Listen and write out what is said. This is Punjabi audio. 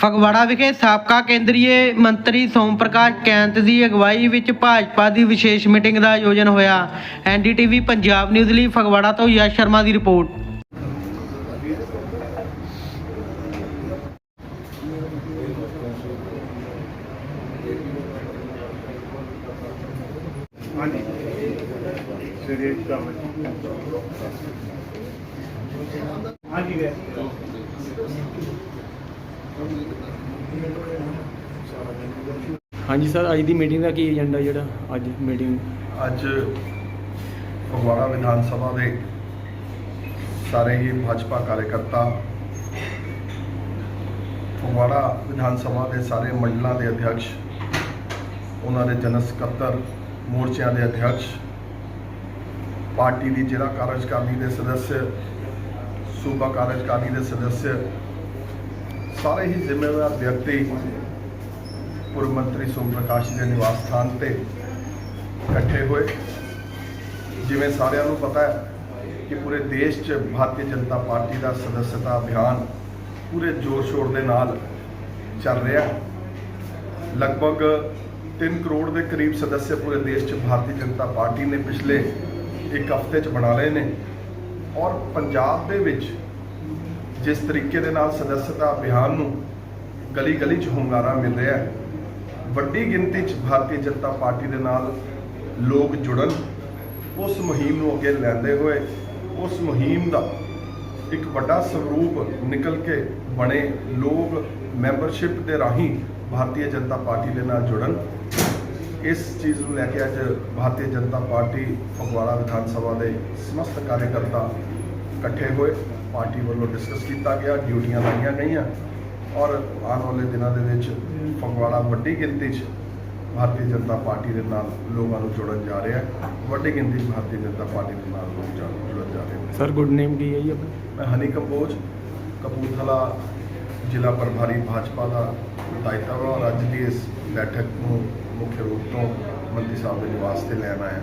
ਫਗਵਾੜਾ ਵਿਖੇ ਸਾਬਕਾ ਕੇਂਦਰੀ ਮੰਤਰੀ ਸੋਮ ਪ੍ਰਕਾਸ਼ ਕੈਂਤ ਦੀ ਅਗਵਾਈ ਵਿੱਚ ਭਾਜਪਾ ਦੀ ਵਿਸ਼ੇਸ਼ ਮੀਟਿੰਗ ਦਾ ਆਯੋਜਨ ਹੋਇਆ। ਐਨਡੀਟੀਵੀ ਪੰਜਾਬ ਨਿਊਜ਼ ਲਈ ਫਗਵਾੜਾ ਤੋਂ ਯਸ਼ ਸ਼ਰਮਾ ਦੀ ਰਿਪੋਰਟ। ਹਾਂਜੀ। ਹਾਂਜੀ ਹਾਂਜੀ ਸਰ, ਅੱਜ ਦੀ ਮੀਟਿੰਗ ਦਾ ਕੀ ਏਜੰਡਾ ਜਿਹੜਾ ਅੱਜ ਮੀਟਿੰਗ ਅੱਜ ਫਗਵਾੜਾ ਵਿਧਾਨ ਸਭਾ ਦੇ ਸਾਰੇ ਹੀ ਭਾਜਪਾ ਕਾਰਜਕਰਤਾ, ਫਗਵਾੜਾ ਵਿਧਾਨ ਸਭਾ ਦੇ ਸਾਰੇ ਮੰਡਲਾਂ ਦੇ ਅਧਿਕਸ਼ ਉਹਨਾਂ ਦੇ ਜਨਰਲ ਸਕੱਤਰ ਮੋਰਚਿਆਂ ਦੇ ਅਧਿਕਸ਼ ਪਾਰਟੀ ਦੀ ਜ਼ਿਲ੍ਹਾ ਕਾਰਜਕਾਰਨੀ ਦੇ ਸਦੱਸਿਆ ਸੂਬਾ ਕਾਰਜਕਾਰਨੀ ਦੇ ਸਦੱਸਿਆ ਸਾਰੇ ਹੀ ਜ਼ਿੰਮੇਵਾਰ ਵਿਅਕਤੀ ਪੂਰਵ ਮੰਤਰੀ ਸੋਮ ਪ੍ਰਕਾਸ਼ ਦੇ ਨਿਵਾਸ ਸਥਾਨ ਤੇ ਇਕੱਠੇ ਹੋਏ। ਜਿਵੇਂ ਸਾਰਿਆਂ ਨੂੰ ਪਤਾ ਹੈ ਕਿ ਪੂਰੇ ਦੇਸ਼ 'ਚ ਭਾਰਤੀ ਜਨਤਾ ਪਾਰਟੀ ਦਾ ਸਦੱਸਤਾ ਅਭਿਆਨ ਪੂਰੇ ਜ਼ੋਰ ਸ਼ੋਰ ਦੇ ਨਾਲ ਚੱਲ ਰਿਹਾ ਲਗਭਗ 3 ਕਰੋੜ ਦੇ ਕਰੀਬ ਸਦੱਸ ਪੂਰੇ ਦੇਸ਼ 'ਚ ਭਾਰਤੀ ਜਨਤਾ ਪਾਰਟੀ ਨੇ ਪਿਛਲੇ ਇੱਕ ਹਫ਼ਤੇ 'ਚ ਬਣਾ ਲਏ ਨੇ ਔਰ ਪੰਜਾਬ ਦੇ ਵਿੱਚ ਜਿਸ ਤਰੀਕੇ ਦੇ ਨਾਲ ਸਦੱਸਤਾ ਅਭਿਆਨ ਨੂੰ ਗਲੀ ਗਲੀ 'ਚ ਹੁੰਗਾਰਾ ਮਿਲ ਰਿਹਾ ਹੈ, ਵੱਡੀ ਗਿਣਤੀ 'ਚ ਭਾਰਤੀ ਜਨਤਾ ਪਾਰਟੀ ਦੇ ਨਾਲ ਲੋਕ ਜੁੜਨ, ਉਸ ਮੁਹਿੰਮ ਨੂੰ ਅੱਗੇ ਲੈਂਦੇ ਹੋਏ, ਉਸ ਮੁਹਿੰਮ ਦਾ ਇੱਕ ਵੱਡਾ ਸਰੂਪ ਨਿਕਲ ਕੇ ਬਣੇ ਲੋਕ ਮੈਂਬਰਸ਼ਿਪ ਦੇ ਰਾਹੀਂ ਭਾਰਤੀ ਜਨਤਾ ਪਾਰਟੀ ਦੇ ਨਾਲ ਜੁੜਨ। ਇਸ ਚੀਜ਼ ਨੂੰ ਲੈ ਕੇ ਅੱਜ ਭਾਰਤੀ ਜਨਤਾ ਪਾਰਟੀ ਫਗਵਾੜਾ ਵਿਧਾਨ ਸਭਾ ਦੇ ਸਮਸਤ ਕਾਰਜਕਰਤਾ ਇਕੱਠੇ ਹੋਏ ਪਾਰਟੀ ਵੱਲੋਂ ਡਿਸਕਸ ਕੀਤਾ ਗਿਆ ਡਿਊਟੀਆਂ ਲਾਈਆਂ ਗਈਆਂ ਔਰ ਆਉਣ ਵਾਲੇ ਦਿਨਾਂ ਦੇ ਵਿੱਚ ਫਗਵਾੜਾ ਵੱਡੀ ਗਿਣਤੀ 'ਚ ਭਾਰਤੀ ਜਨਤਾ ਪਾਰਟੀ ਦੇ ਨਾਲ ਲੋਕਾਂ ਨੂੰ ਜੋੜਨ ਜਾ ਰਿਹਾ ਹੈ। ਵੱਡੀ ਗਿਣਤੀ 'ਚ ਭਾਰਤੀ ਜਨਤਾ ਪਾਰਟੀ ਦੇ ਨਾਲ ਲੋਕ ਜੁੜਨ ਜਾ ਰਹੇ ਨੇ। ਸਰ ਗੁੱਡ ਨੇਮ ਕੀ ਹੈ ਜੀ ਆਪਣਾ? ਮੈਂ ਹਨੀ ਕੰਬੋਜ ਕਪੂਰਥਲਾ ਜ਼ਿਲ੍ਹਾ ਪ੍ਰਭਾਰੀ ਭਾਜਪਾ ਦਾ ਦਾਇਤਾ ਵਾ ਔਰ ਅੱਜ ਦੀ ਇਸ ਬੈਠਕ ਨੂੰ ਮੁੱਖ ਰੂਪ ਤੋਂ ਮੰਤਰੀ ਸਾਹਿਬ ਦੇ ਨਿਵਾਸ ਤੇ ਲੈਣ ਆਇਆ।